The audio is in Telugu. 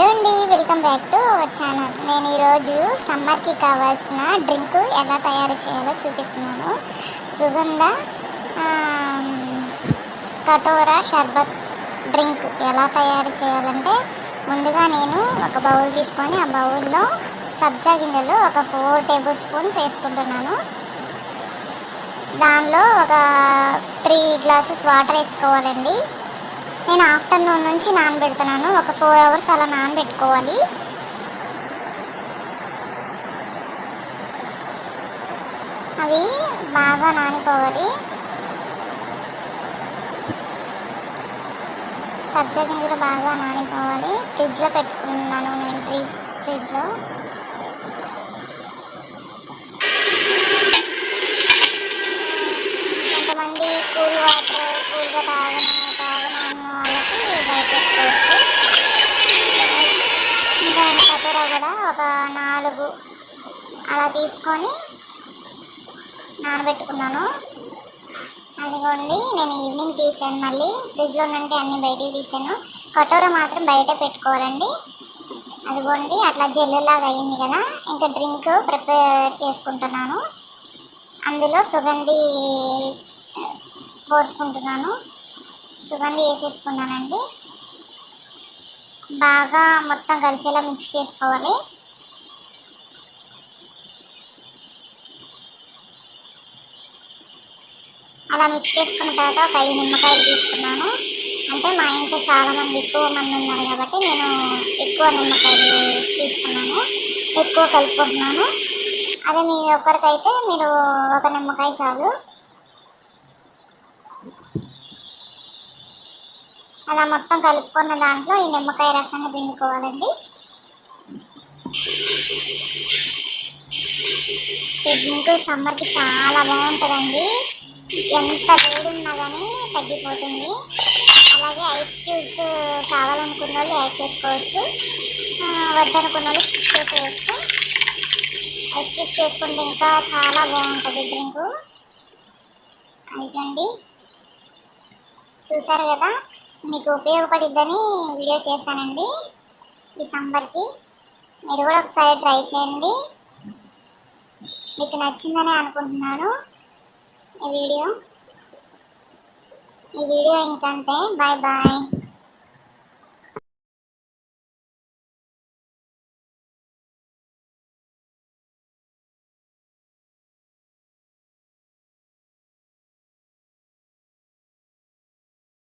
హలో అండి welcome back to our channel. నేను ఈరోజు సమ్మర్కి కావాల్సిన డ్రింక్ ఎలా తయారు చేయాలో చూపిస్తున్నాను. సుగంధ కటోరా షర్బత్ డ్రింక్ ఎలా తయారు చేయాలంటే ముందుగా నేను ఒక బౌల్ తీసుకొని ఆ బౌల్లో సబ్జా గింజలు ఒక ఫోర్ టేబుల్ స్పూన్స్ వేసుకుంటున్నాను. దానిలో ఒక త్రీ గ్లాసెస్ వాటర్ వేసుకోవాలండి. నేను ఆఫ్టర్నూన్ నుంచి నానబెడుతున్నాను. ఒక ఫోర్ అవర్స్ అలా నానబెట్టుకోవాలి. అవి బాగా నానిపోవాలి. సబ్జా గింజలు బాగా నానిపోవాలి. ఫ్రిడ్జ్లో పెట్టుకున్నాను నేను. ఫ్రిడ్జ్లో. ఇంకా కూడా ఒక నాలుగు అలా తీసుకొని నానబెట్టుకున్నాను. అదిగోండి నేను ఈవినింగ్ తీసాను మళ్ళీ. ఫ్రిడ్జ్లో నుండి అన్ని బయటికి తీసాను. కటోరా మాత్రం బయట పెట్టుకోవాలండి. అదిగోండి అట్లా జెల్లులాగా అయింది కదా. ఇంకా డ్రింక్ ప్రిపేర్ చేసుకుంటున్నాను. అందులో సుగంధి పోసుకుంటున్నాను. సుగంధి వేసేసుకున్నానండి. బాగా మొత్తం కలిసేలా మిక్స్ చేసుకోవాలి. అలా మిక్స్ చేసుకున్న తర్వాత ఒక ఐదు నిమ్మకాయలు తీసుకున్నాను. అంటే మా ఇంట్లో చాలామంది ఎక్కువ మంది ఉన్నారు కాబట్టి నేను ఎక్కువ నిమ్మకాయలు తీసుకున్నాను. ఎక్కువ కలుపుకుంటున్నాను. అదే మీ ఒక్కరికైతే మీరు ఒక నిమ్మకాయ చాలు. అలా మొత్తం కలుపుకున్న దాంట్లో ఈ నిమ్మకాయ రసాన్ని పిండుకోవాలండి. ఈ డ్రింక్ సమ్మర్కి చాలా బాగుంటుందండి. ఎంత వేడి ఉన్నా కానీ తగ్గిపోతుంది. అలాగే ఐస్ క్యూబ్స్ కావాలనుకున్న వాళ్ళు యాడ్ చేసుకోవచ్చు. వద్దనుకున్న వాళ్ళు స్కిప్ చేసుకోవచ్చు ఐస్ క్యూబ్ చేసుకుంటే ఇంకా చాలా బాగుంటుంది డ్రింక్. అదిగండి. చూసారు కదా? మీకు ఉపయోగపడిద్దని వీడియో చేశానండి. ఈ సమ్మర్కి మీరు కూడా ఒకసారి ట్రై చేయండి. మీకు నచ్చిందని అనుకుంటున్నాను ఈ వీడియో. ఈ వీడియో ఇంకంతే. Bye bye.